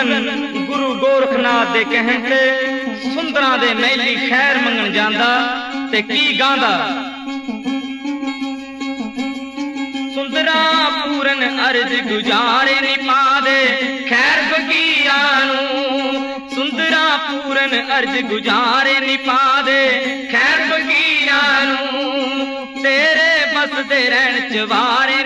ਪੂਰਨ ਗੁਰੂ ਗੋਰਖਨਾਥ ਦੇ ਕਹਿਣ ਤੇ ਸੁੰਦਰਾਂ ਦੇ ਮਹਿਲੀ ਖੈਰ ਮੰਗਣ ਜਾਂਦਾ ਤੇ ਕੀ ਗਾਉਂਦਾ ਸੁੰਦਰਾ ਪੂਰਨ ਅਰਜ ਗੁਜਾਰੇ ਨੀ ਪਾਦੇ ਖੈਰ ਫਕੀਰਾਂ ਨੂੰ। ਸੁੰਦਰਾ ਪੂਰਨ ਅਰਜ ਗੁਜਾਰੇ ਨੀ ਪਾਦੇ ਖੈਰ ਫਕੀਰਾਂ ਨੂੰ। ਤੇਰੇ ਬਸ ਬਸਦੇ ਰਹਿਣ ਚ ਵਾਰੇ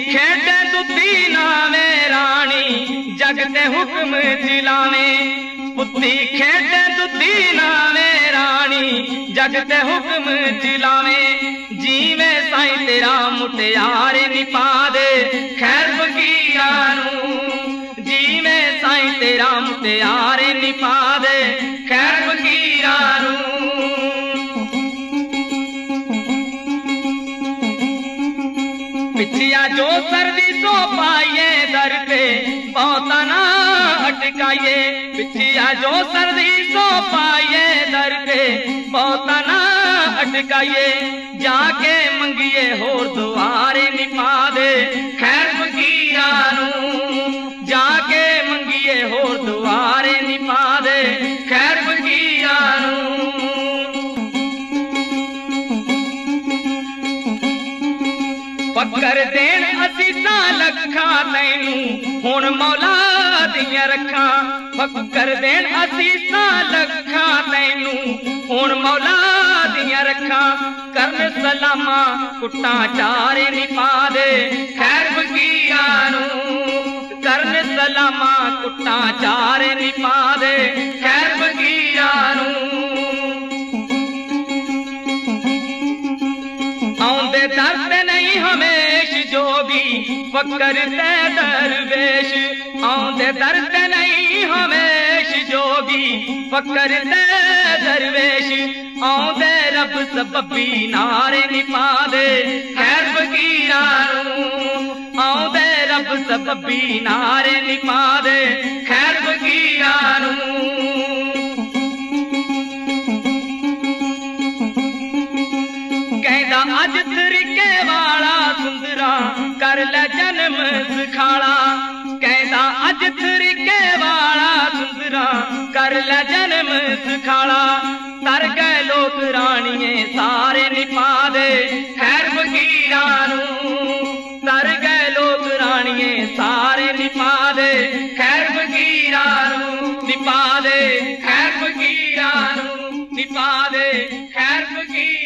ਖੇਡੇ ਦੁੱਤੀ ਨਾਵੇਂ ਰਾਣੀ, ਜਗ ਤੇ ਹੁਕਮ ਚਲਾਵੇਂ ਪੁੱਤੀ ਖੇਡੇ ਦੁੱਤੀ ਨਾਵੇਂ ਰਾਣੀ, ਜਗ ਤੇ ਹੁਕਮ ਚਲਾਵੇਂ ਜੀਵੇਂ ਸਾਈਂ ਤੇਰਾ ਮੁਟਿਆਰੇ ਨੀ ਪਾਦੇ ਖੈਰ ਫਕੀਰਾਂ ਨੂੰ। ਜੀਵੇਂ ਸਾਈਂ ਤੇਰਾ ਮੁਟਿਆਰੇ ਨੀ ਪਿੱਛਿਆ ਜੋ ਸਰਦੀ ਸੋ ਪਾਈਏ ਦਰ ਤੇ, ਬਹੁਤਾ ਨਾ ਅਟਕਾਈਏ ਪਿੱਛਿਆ ਜੋ ਸਰਦੀ ਸੋ ਪਾਈਏ ਦਰ ਤੇ, ਬਹੁਤਾ ਨਾ ਅਟਕਾਈਏ ਜਾ ਕੇ ਮੰਗੀਏ ਹੋਰ ਦੁਆਰੇ ਨੀ ਪਾਦੇ ਫਕਰ ਦੇਣ ਅਸੀਸਾਂ ਲੱਖਾਂ ਤੈਨੂੰ ਹੁਣ ਮੌਲਾ ਦੀਆਂ ਰੱਖਾਂ ਫਕਰ ਦੇਣ ਅਸੀਸਾਂ ਲੱਖਾਂ ਤੈਨੂੰ ਹੁਣ ਮੌਲਾ ਦੀਆਂ ਰੱਖਾਂ ਕਰਨ ਸਲਾਮਾ ਕੁੱਟਾਂ ਚਾਰੇ ਨੀ ਪਾਦੇ ਖੈਰ ਫਕੀਰਾਂ ਨੂੰ ਕਰਨ ਸਲਾਮਾ ਕੁੱਟਾਂ ਚਾਰੇ ਨੀ ਪਾਦੇ ਖੈਰ ਫਕੀਰਾਂ ਹਮੇਸ਼ ਜੋ ਵੀ ਫਕਰ ਤੇ ਦਰਵੇਸ਼ ਆਉਂਦੇ ਦਰਦ ਨਹੀਂ ਹਮੇਸ਼ ਜੋ ਵੀ ਫਕਰ ਤੇ ਦਰਵੇਸ਼ ਆਉਂਦੇ ਰੱਬ ਸਬਬੀ ਨਾਰੇ ਨੀ ਪਾਦੇ ਖੈਰ ਫਕੀਰਾਂ ਨੂੰ ਆਉਂਦੇ ਰੱਬ ਸਬਬੀ ਨਾਰੇ ਨੀ ਪਾਦੇ ਖੈਰ ਕਰ ਲੈ ਜਨਮ ਸਿਖਾਲਾ। ਤਰ ਗਏ ਲੋਕ ਰਾਣੀਏ, ਸਾਰੇ ਨਿਪਾ ਦੇ ਖੈਰ ਫਕੀਰਾਂ ਨੂੰ। ਤਰ ਗਏ ਲੋਕ ਰਾਣੀਏ, ਸਾਰੇ ਨਿਪਾ ਦੇ ਖੈਰ ਫਕੀਰਾਂ ਨੂੰ। ਨਿਪਾ ਦੇ ਖੈਰ ਫਕੀਰਾਂ ਨੂੰ, ਨਿਪਾ ਦੇ ਖੈਰ ਫਕੀਰਾਂ